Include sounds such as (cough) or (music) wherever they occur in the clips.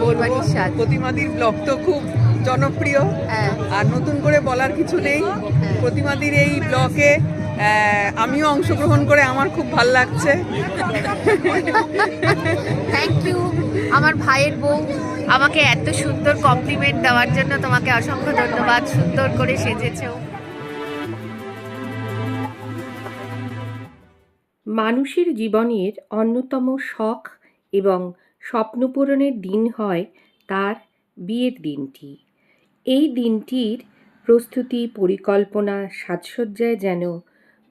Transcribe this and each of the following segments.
বাড়ির প্রতিমাদির ব্লগ তো খুব জনপ্রিয়। হ্যাঁ। আর নতুন করে বলার কিছু নেই। প্রতিমাদির এই ব্লগে আমিও অংশগ্রহণ করে আমার খুব ভালো লাগছে। থ্যাংক ইউ আমার ভাইয়ের বউ আমাকে এত সুন্দর কমপ্লিমেন্ট দেওয়ার জন্য তোমাকে অসংখ্য ধন্যবাদ। সুন্দর করে সেজেছো মানুষের জীবনের অন্যতম শখ এবং স্বপ্ন পূরণের দিন হয় তার বিয়ের দিনটি। এই দিনটির প্রস্তুতি, পরিকল্পনা, সাজসজ্জায় যেন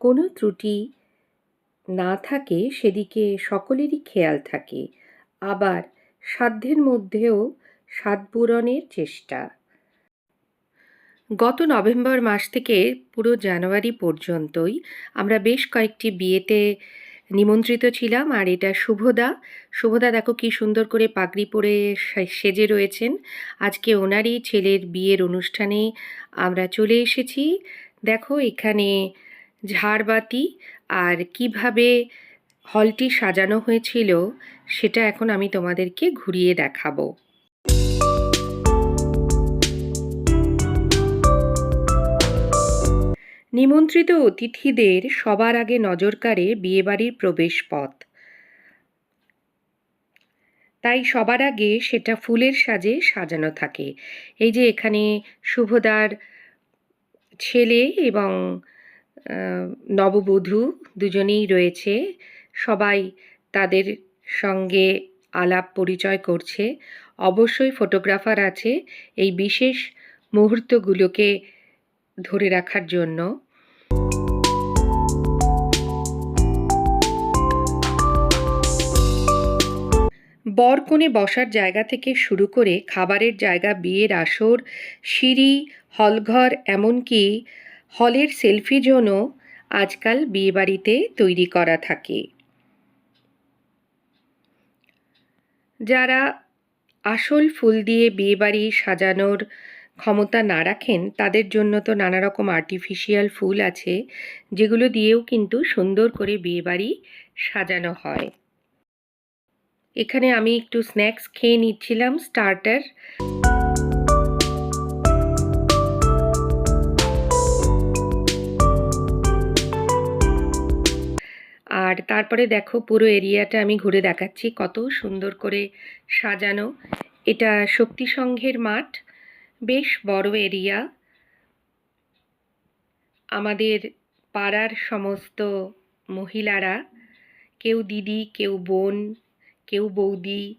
কোনো ত্রুটি না থাকে, সেদিকে সকলেরই খেয়াল থাকে। আবার সাধ্যের মধ্যেও স্বাদ পূরণের চেষ্টা। গত নভেম্বর মাস থেকে পুরো জানুয়ারি পর্যন্তই আমরা বেশ কয়েকটি বিয়েতে নিমন্ত্রিত ছিলাম, আর এটা শুভদা। শুভদা, দেখো কি সুন্দর করে পাগড়ি পরে সেজে রয়েছেন। আজকে ওনারই ছেলের বিয়ের অনুষ্ঠানে আমরা চলে এসেছি। দেখো এখানে ঝাড়বাতি, আর কীভাবে হলটি সাজানো হয়েছিল, সেটা এখন আমি তোমাদেরকে ঘুরিয়ে দেখাবো। নিমন্ত্রিত অতিথিদের সবার আগে নজর কাড়ে বিয়েবাড়ির প্রবেশপথ। তাই সবার আগে সেটা ফুলের সাজে সাজানো থাকে। এই যে এখানে শুভদার ছেলে এবং নববধূ দুজনেই রয়েছে। সবাই তাদের সঙ্গে আলাপ পরিচয় করছে। অবশ্যই ফটোগ্রাফার আছে। এই বিশেষ মুহূর্তগুলোকে ধরে রাখার জন্য। বরকনে বসার জায়গা থেকে শুরু করে খাবারের জায়গা, বিয়ের আসর, সিঁড়ি, হলঘর, এমনকি হলের সেলফি জোনও আজকাল বিয়েবাড়িতে তৈরি করা থাকে। যারা আসল ফুল দিয়ে বিয়েবাড়ি সাজানোর ক্ষমতা না রাখেন, তাদের জন্য তো নানা রকম আর্টিফিশিয়াল ফুল আছে, যেগুলো দিয়েও কিন্তু সুন্দর করে বিয়েবাড়ি সাজানো হয়। এখানে আমি একটু স্ন্যাক্স খেয়ে নিচ্ছিলাম স্টার্টার আর তারপরে দেখো পুরো এরিয়াটা আমি ঘুরে দেখাচ্ছি, কত সুন্দর করে সাজানো। এটা শক্তি সংঘের মাঠ বেশ বড় এরিয়া। আমাদের পাড়ার সমস্ত মহিলারা, কেউ দিদি, কেউ বোন, কেউ বৌদি,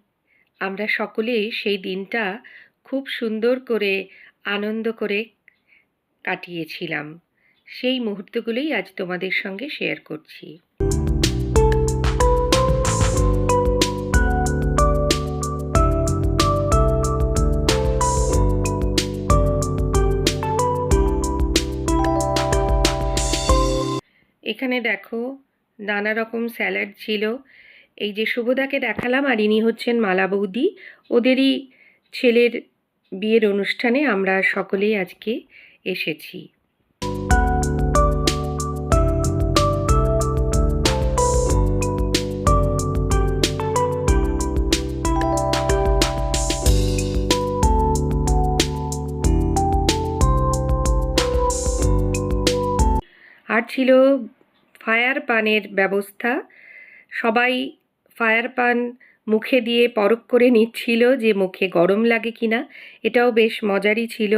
আমরা সকলে সেই দিনটা খুব সুন্দর করে, আনন্দ করে কাটিয়েছিলাম। সেই মুহূর্তগুলোই আজ তোমাদের সঙ্গে শেয়ার করছি। এখানে দেখো নানা রকম স্যালাড ছিল। এই যে শুভদাকে দেখালাম আর ইনি হচ্ছেন মালা বৌদি। ওদেরই ছেলের বিয়ের অনুষ্ঠানে আমরা সকলেই আজকে এসেছি। আর ছিল ফায়ার পানের ব্যবস্থা। সবাই ফায়ার পান মুখে দিয়ে পরখ করে নিচ্ছিল যে মুখে গরম লাগে কিনা। এটাও বেশ মজারই ছিল।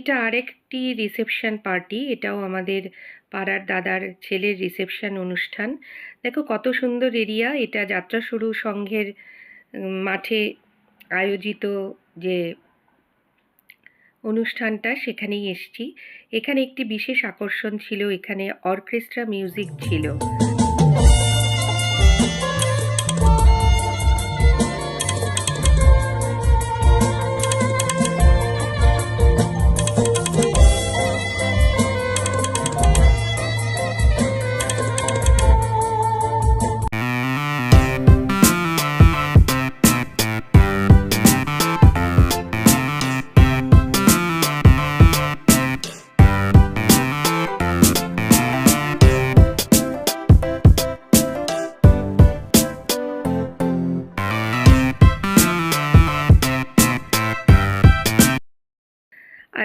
এটা আরেকটি রিসেপশন পার্টি এটাও আমাদের পাড়ার দাদার ছেলের রিসেপশন অনুষ্ঠান। দেখো কত সুন্দর এরিয়া এটা যাত্রা শুরু সংঘের মাঠে আয়োজিত যে অনুষ্ঠানটা, সেখানেই এসছি। এখানে একটি বিশেষ আকর্ষণ ছিল, এখানে অর্কেস্ট্রা মিউজিক ছিল।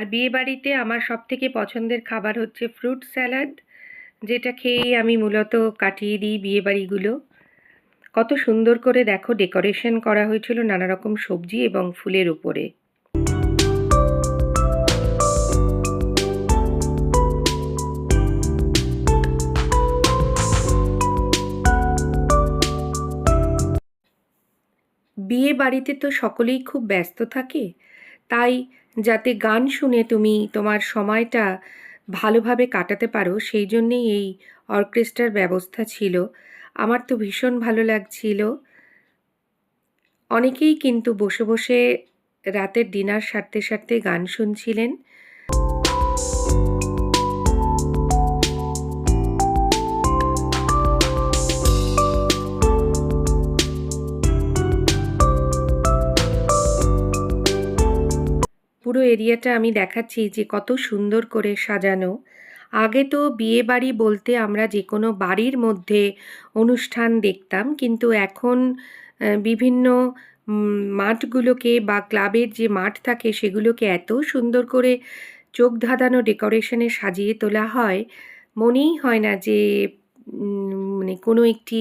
বিয়ে বাড়িতে আমার সব থেকে পছন্দের খাবার হচ্ছে ফ্রুট স্যালাড যেটা খেয়েই আমি মূলত কাটিয়ে দিই বিয়ে বাড়িগুলো। কত সুন্দর করে দেখো ডেকোরেশন করা হয়েছিল নানা রকম সবজি এবং ফুলের উপরে। বিয়ে বাড়িতে তো সকলেই খুব ব্যস্ত থাকে তাই যাতে গান শুনে তুমি তোমার সময়টা ভালোভাবে কাটাতে পারো, সেই জন্যেই এই অর্কেস্ট্রার ব্যবস্থা ছিল। আমার তো ভীষণ ভালো লাগছিল। অনেকেই কিন্তু বসে বসে রাতের ডিনার সারতে সারতে গান শুনছিলেন। পুরো এরিয়াটা আমি দেখাচ্ছি যে কত সুন্দর করে সাজানো। আগে তো বিয়ে বাড়ি বলতে আমরা যে কোনো বাড়ির মধ্যে অনুষ্ঠান দেখতাম, কিন্তু এখন বিভিন্ন মাঠগুলোকে বা ক্লাবের যে মাঠ থাকে সেগুলোকে এত সুন্দর করে চোখ ধাঁধানো ডেকোরেশনে সাজিয়ে তোলা হয়। মনেই হয় না যে মানে কোনো একটি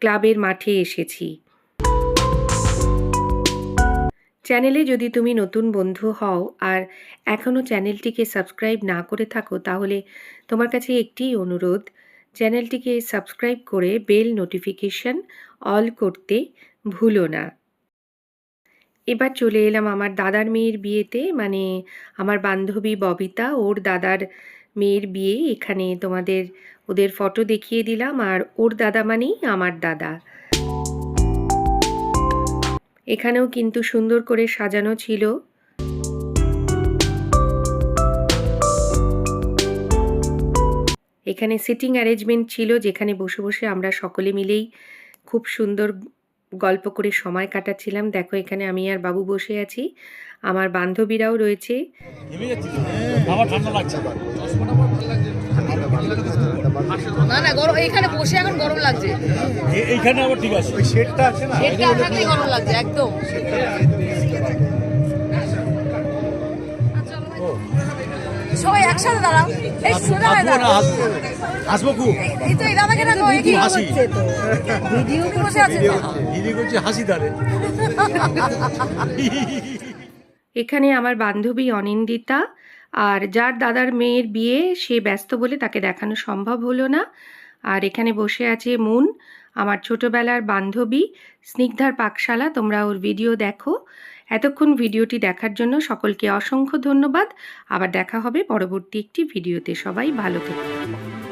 ক্লাবের মাঠে এসেছি। চ্যানেলে যদি তুমি নতুন বন্ধু হও আর এখনও চ্যানেলটিকে সাবস্ক্রাইব না করে থাকো, তাহলে তোমার কাছে একটি অনুরোধ। চ্যানেলটিকে সাবস্ক্রাইব করে বেল নোটিফিকেশন অল করতে ভুলো না। এবার চলে এলাম আমার দাদার মেয়ের বিয়েতে মানে আমার বান্ধবী ববিতা, ওর দাদার মেয়ের বিয়ে। এখানে তোমাদের, ওদের ফটো দেখিয়ে দিলাম আর ওর দাদা মানেই আমার দাদা। এখানেও কিন্তু সুন্দর করে সাজানো ছিল। এখানে সিটিং অ্যারেঞ্জমেন্ট ছিল যেখানে বসে বসে আমরা সকলে মিলেই খুব সুন্দর গল্প করে সময় কাটাচ্ছিলাম। দেখো, এখানে আমি আর বাবু বসে আছি। আমার বান্ধবীরাও রয়েছে। ঠান্ডা লাগছে। না না গরম এখানে বসে এখন গরম লাগছে। এইখানে আবার ঠিক আছে। ওই শেডটা আছে না? এটা থাকলেই গরম লাগছে একদম। সবাই একসাথে দাঁড়াও। এই সোজা হয়ে দাঁড়াও হাসবো হাসবো। এই তো এটা আমাকে না ভিডিও হাসি। ভিডিও বসে আছে? দিদি করছে হাসি তারে (laughs) (laughs) এখানে আমার বান্ধবী অনিন্দিতা আর যার দাদার মেয়ের বিয়ে সে ব্যস্ত বলে তাকে দেখানো সম্ভব হলো না। আর এখানে বসে আছে মুন, আমার ছোটোবেলার বান্ধবী, স্নিগ্ধার পাকশালা, তোমরা ওর ভিডিও দেখো। এতক্ষণ ভিডিওটি দেখার জন্য সকলকে অসংখ্য ধন্যবাদ। আবার দেখা হবে পরবর্তী একটি ভিডিওতে। সবাই ভালো থেকো।